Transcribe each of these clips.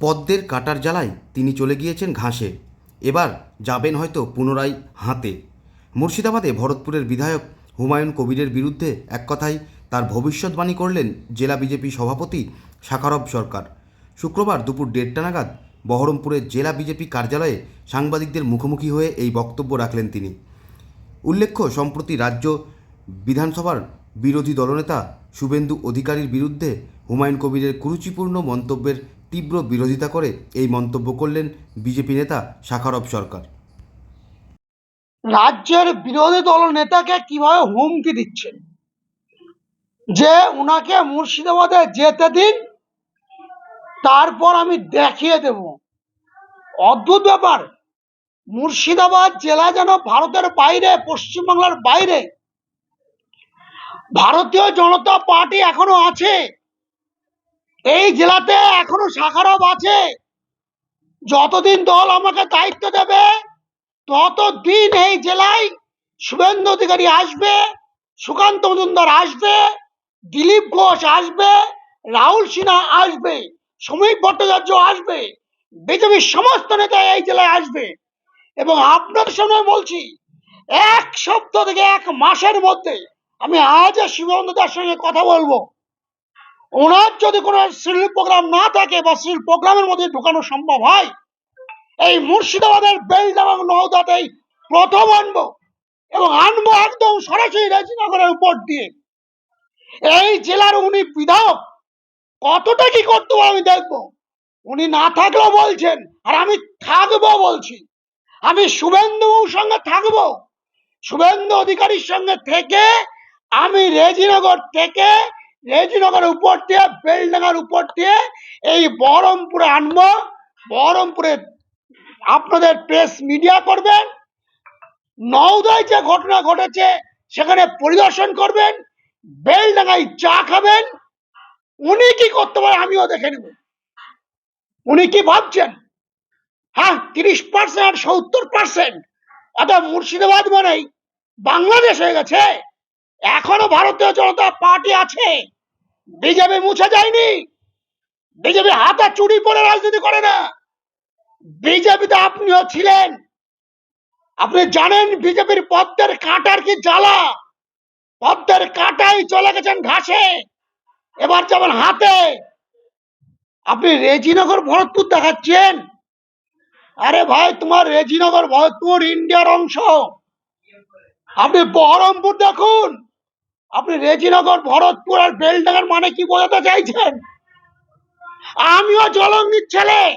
পদ্মের কাটার জ্বালায় তিনি চলে গিয়েছেন ঘাসে। এবার যাবেন হয়তো পুনরায় হাতে। মুর্শিদাবাদে ভরতপুরের বিধায়ক হুমায়ুন কবিরের বিরুদ্ধে এক কথায় তার ভবিষ্যৎবাণী করলেন জেলা বিজেপি সভাপতি শাকারব সরকার। শুক্রবার দুপুর দেড়টা নাগাদ বহরমপুরের জেলা বিজেপি কার্যালয়ে সাংবাদিকদের মুখোমুখি হয়ে এই বক্তব্য রাখলেন তিনি। উল্লেখ্য, সম্প্রতি রাজ্য বিধানসভার বিরোধী দলনেতা শুভেন্দু অধিকারীর বিরুদ্ধে হুমায়ুন কবিরের কুরুচিপূর্ণ মন্তব্যের তীব্র বিরোধিতা করে এই মন্তব্য করলেন বিজেপি নেতা শাখারব সরকার। রাজ্যের বিরোধী দল নেতাকে কীভাবে হুমকি দিচ্ছেন? যে উনাকে মুর্শিদাবাদে যেতে দিন, তারপর আমি দেখিয়ে দেব। অদ্ভুত ব্যাপার, মুর্শিদাবাদ জেলা যেন ভারতের বাইরে, পশ্চিমবাংলার বাইরে। ভারতীয় জনতা পার্টি এখনও আছে। এই জেলাতে এখনও শাখারব আছে। যতদিন দল আমাকে দায়িত্ব দেবে, ততদিন এই জেলায় শুভেন্দু অধিকারী আসবে, সুকান্ত মজুমদার আসবে, দিলীপ ঘোষ আসবে, রাহুল সিনহা আসবে সমীপ ভট্টাচার্য আসবে, বিজেপির সমস্ত নেতা এই জেলায় আসবে। এবং আপনাদের সামনে বলছি, এক সপ্তাহ থেকে এক মাসের মধ্যে আমি আজ শিবন্দদার সঙ্গে কথা বলব। ওনার যদি কোনো সিল প্রোগ্রাম না থাকে বা সিল প্রোগ্রামের মধ্যে ঢোকানো সম্ভব হয়, এই মুর্শিদাবাদের বেলডা এবং নওদাতেই প্রথম আনব এবং আনব একদম সরাসরি রাজনগরের উপর দিয়ে। এই জেলার উনি বিধায়ক, কতটা কি করতে পারে আমি দেখব। উনি না থাকলেও বলছেন, আর আমি থাকব বলছি। আমি শুভেন্দু সঙ্গে থাকব। শুভেন্দু অধিকারীর সঙ্গে থেকে আমি রেজিনগর থেকে রেজিনগরের উপর দিয়ে, বেলডাঙ্গার উপর দিয়ে এই বহরমপুরে আনব। বহরমপুরে আপনাদের প্রেস মিডিয়া করবেন। নওদায় যে ঘটনা ঘটেছে, সেখানে পরিদর্শন করবেন। বেলডাঙ্গায় চা খাবেন। উনি কি করতে পারে আমিও দেখে নেব। উনি কি ভাবছেন? হ্যাঁ তিরিশ পার্সেন্ট সত্তর পার্সেন্ট। অর্থাৎ মুর্শিদাবাদ মানেই বাংলাদেশ হয়ে গেছে। এখনও ভারতীয় জনতা পার্টি আছে। বিজেপি মুছে যায়নি। বিজেপি হাতা চুরি পরে রাজনীতি করে না। বিজেপিতে আপনিও ছিলেন। আপনি জানেন বিজেপির পদ্মের কাঁটার কি জ্বালা? পদ্মের কাঁটাই চলে গেছেন ঘাসে। এবার যেমন হাতে। আপনি রেজিনগর, ভরতপুর দেখাচ্ছেন? আরে ভাই, তোমার রেজিনগর, ভরতপুর, ইন্ডিয়ার অংশ। আপনি বহরমপুর দেখুন। আপনি রেজিনগর, ভরতপুর আর বেলডাঙ্গার মানে কি বোঝাতে চাইছেন? আমিও জলঙ্গির ছেলে।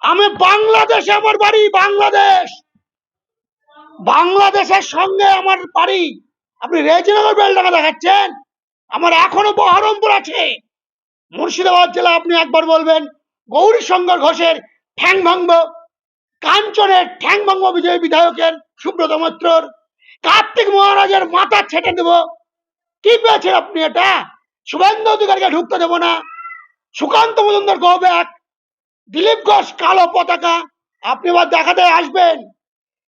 আমি বাংলাদেশে, আমার বাড়ি বাংলাদেশ। বাংলাদেশের সঙ্গে আমার বাড়ি। আপনি রেজিনগর, বেলডাঙ্গা দেখাচ্ছেন? আমার এখনও বহরমপুর আছে। মুর্শিদাবাদ জেলা আপনি একবার বলবেন। গৌরী শঙ্কর ঘোষের ঠ্যাং ভাঙব কাঞ্চনের ঠ্যাং ভাঙব বিজয়ী বিধায়কের সুব্রত মৈত্রর। কার্তিক মহারাজের মাথা ছেটে দেব। কি পেয়েছেন আপনি এটা? শুভেন্দু অধিকারীকে ঢুকতে দেবো না। সুকান্ত মজুমদার গো ব্যাক দিলীপ ঘোষ কালো পতাকা। আপনি আবার দেখাতে আসবেন।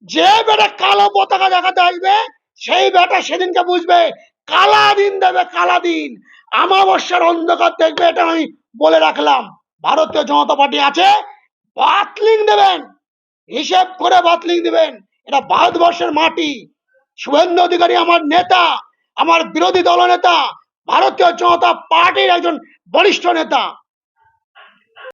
যে বেটা কালো পতাকা দেখাতে আসবে, সেই বেটা সেদিনকে বুঝবে, কালা দিন দেবে কালা দিন। আমাবস্যার অন্ধকার দেখবে, এটা আমি বলে রাখলাম। ভারতীয় জনতা পার্টি আছে, বাতলিং দেবেন। হিসেব করে বাতলিং দেবেন। এটা ভারতবর্ষের মাটি। শুভেন্দু অধিকারী আমার নেতা আমার বিরোধী দলনেতা ভারতীয় জনতা পার্টির একজন বরিষ্ঠ নেতা।